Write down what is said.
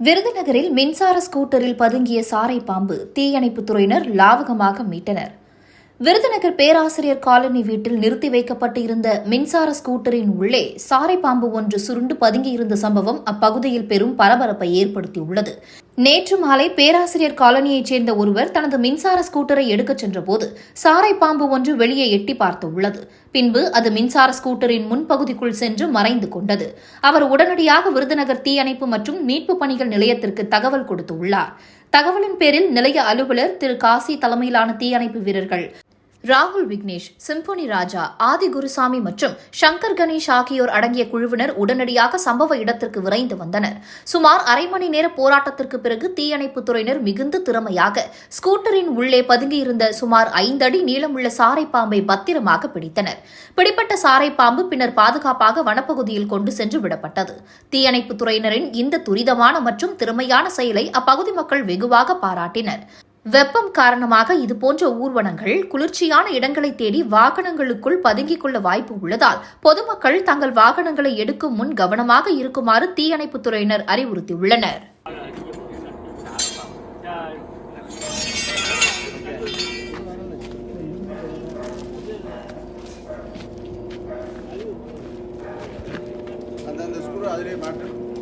விருதுநகரில் மின்சார ஸ்கூட்டரில் பதுங்கிய சாரை பாம்பு தீயணைப்புத் துறையினர் லாவகமாக மீட்டனர். விருதுநகர் பேராசிரியர் காலனி வீட்டில் நிறுத்தி வைக்கப்பட்டு இருந்த மின்சார ஸ்கூட்டரின் உள்ளே சாரை பாம்பு ஒன்று சுருண்டு பதுங்கியிருந்த சம்பவம் அப்பகுதியில் பெரும் பரபரப்பை ஏற்படுத்தியுள்ளது. நேற்று மாலை பேராசிரியர் காலனியைச் சேர்ந்த ஒருவர் தனது மின்சார ஸ்கூட்டரை எடுக்கச் சென்றபோது சாரை பாம்பு ஒன்று வெளியே எட்டி பார்த்துள்ளது. பின்பு அது மின்சார ஸ்கூட்டரின் முன்பகுதிக்குள் சென்று மறைந்து கொண்டது. அவர் உடனடியாக விருதுநகர் தீயணைப்பு மற்றும் மீட்பு பணிகள் நிலையத்திற்கு தகவல் கொடுத்துள்ளார். தகவலின் பேரில் நிலைய அலுவலர் திரு காசி தலைமையிலான தீயணைப்பு வீரர்கள் ராகுல் விக்னேஷ் சிம்போனி ராஜா ஆதி குருசாமி மற்றும் சங்கர் கணேஷ் ஆகியோர் அடங்கிய குழுவினர் உடனடியாக சம்பவ இடத்திற்கு விரைந்து வந்தனர். சுமார் அரை மணி நேர போராட்டத்திற்கு பிறகு தீயணைப்புத் துறையினர் மிகுந்த திறமையாக ஸ்கூட்டரின் உள்ளே பதுங்கியிருந்த சுமார் ஐந்தடி நீளமுள்ள சாரை பாம்பை பத்திரமாக பிடித்தனர். பிடிப்பட்ட சாரை பாம்பு பின்னர் பாதுகாப்பாக வனப்பகுதியில் கொண்டு சென்று விடப்பட்டது. தீயணைப்புத் துறையினரின் இந்த துரிதமான மற்றும் திறமையான செயலை அப்பகுதி மக்கள் வெகுவாக பாராட்டினர். வெப்பம் காரணமாக இதுபோன்ற ஊர்வனங்கள் குளிர்ச்சியான இடங்களை தேடி வாகனங்களுக்குள் பதுங்கிக் கொள்ள வாய்ப்பு உள்ளதால் பொதுமக்கள் தங்கள் வாகனங்களை எடுக்கும் முன் கவனமாக இருக்குமாறு தீயணைப்புத் துறையினர் அறிவுறுத்தியுள்ளனர் அதிலே மாற்றம்